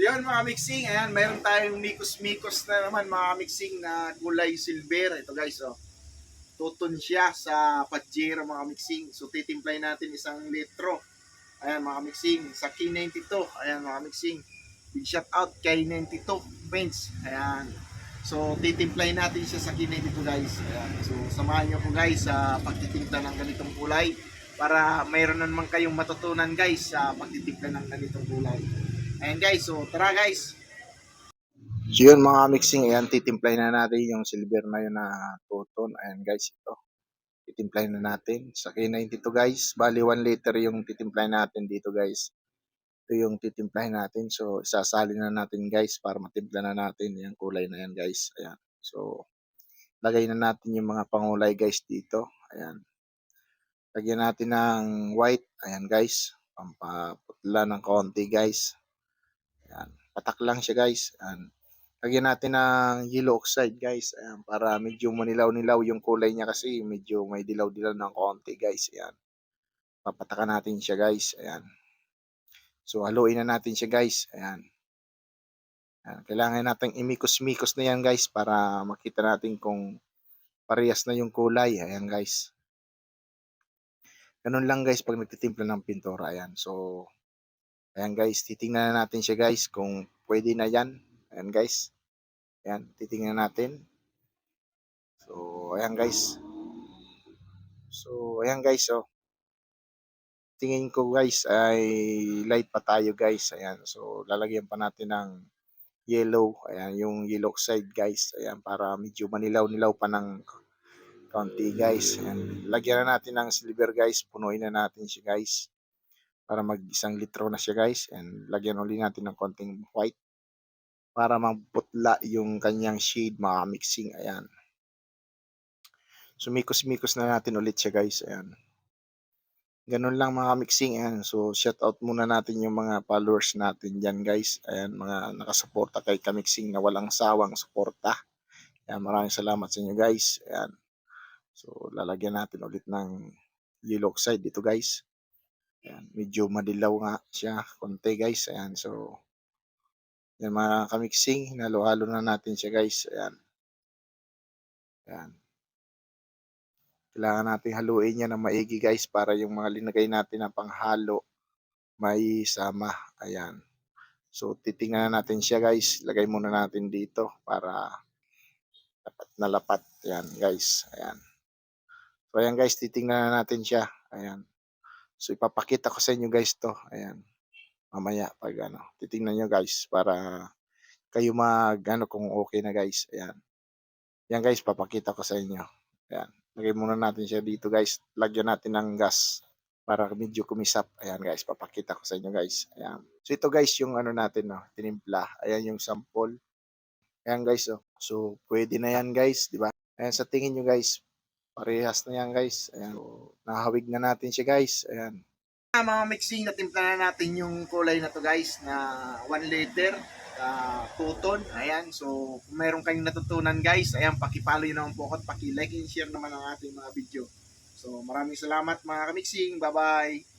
So yun mga mixing, ayan, mayroon tayong mikos-mikos na naman mga mixing na kulay silver. Ito guys, oh. Tuton siya sa Pajero mga mixing. So titimplay natin isang litro. Ayan mga mixing, sa K92. Ayan mga mixing. Big shout out kay 92 Paints. Ayan. So titimplay natin siya sa K92 guys. Ayan. So samahan niyo ko guys sa pagtitimpla ng ganitong kulay para mayroon naman kayong matutunan guys sa pagtitimpla ng ganitong kulay. Ayan guys, so tara guys. So yun mga mixing, ayan titimplay na natin yung silver na yun na tuton. Ayan guys, ito. Titimplay na natin. Sa K92 guys, bali 1 liter yung titimplay natin dito guys. Ito yung titimplahin natin. So isasali na natin guys para matimpla na natin yung kulay na yan guys. Ayan. So lagay na natin yung mga pangulay guys dito. Ayan. Lagyan natin ng white. Ayan guys. Pampaputla ng konti guys. Ayan. Patak lang siya guys. Ayan. Lagyan natin ng yellow oxide guys. Ayan. Para medyo manilaw-nilaw yung kulay niya kasi medyo may dilaw-dilaw ng konti guys. Ayan. Papatakan natin siya guys. Ayan. So haluin na natin siya guys. Ayan. Ayan. Kailangan natin imikos-mikos na yan guys para makita natin kung parehas na yung kulay. Ayan guys. Ganun lang guys pag nagtitimpla ng pintura. Ayan. So, ayan guys. Titingnan na natin siya guys kung pwede na yan. Ayan guys. Ayan. Titingnan natin. So, ayan guys. So, ayan guys. Oh. Tingin ko guys ay light pa tayo guys. Ayan. So, lalagyan pa natin ng yellow. Ayan. Yung yellow oxide guys. Ayan. Para medyo manilaw-nilaw pa ng konti guys. Ayan. Lagyan na natin ng silver guys. Punuin na natin siya guys. Para mag isang litro na siya guys. And lagyan ulit natin ng konting white. Para maputla yung kanyang shade mga mixing. Ayan. Sumikos-mikos na natin ulit siya guys. Ayan. Ganun lang mga mixing. Ayan. So shout out muna natin yung mga followers natin dyan guys. Ayan. Mga nakasuporta kay Kamixing na walang sawang suporta. Ayan. Maraming salamat sa inyo guys. Ayan. So, lalagyan natin ulit ng yellow oxide dito guys. Ayan, medyo madilaw nga siya konti guys. Ayan, so yan mga kamixing, halo-halo na natin siya guys. Ayan. Ayan. Kailangan natin haluin niya ng maigi guys para yung mga linagay natin na panghalo may sama. Ayan. So, titingnan natin siya guys. Lagay muna natin dito para lapat na lapat. Ayan guys. Ayan. So, ayan guys, titingnan na natin siya. Ayan. So, ipapakita ko sa inyo guys to. Ayan. Mamaya, pag ano, titingnan nyo guys para kayo mag, ano, kung okay na guys. Ayan. Ayan guys, papakita ko sa inyo. Ayan. Lagay muna natin siya dito guys. Lagyan natin ng gas para medyo kumisap. Ayan guys, papakita ko sa inyo guys. Ayan. So, ito guys, yung ano natin, no, tinimpla. Ayan yung sample. Ayan guys, oh. So, pwede na yan guys, di ba? Ayan, sa tingin nyo guys, Parehas na yan guys. Ayan. So, nahawig na natin siya guys. Ayan. Mga mixing na timpla na natin yung kulay na to guys na 1 liter uh, tuton. Ayan. So kung meron kayong natutunan guys, ayan paki-follow yun naman po ako at paki-like and share naman ang ating mga video. So maraming salamat mga kamixing. Bye-bye.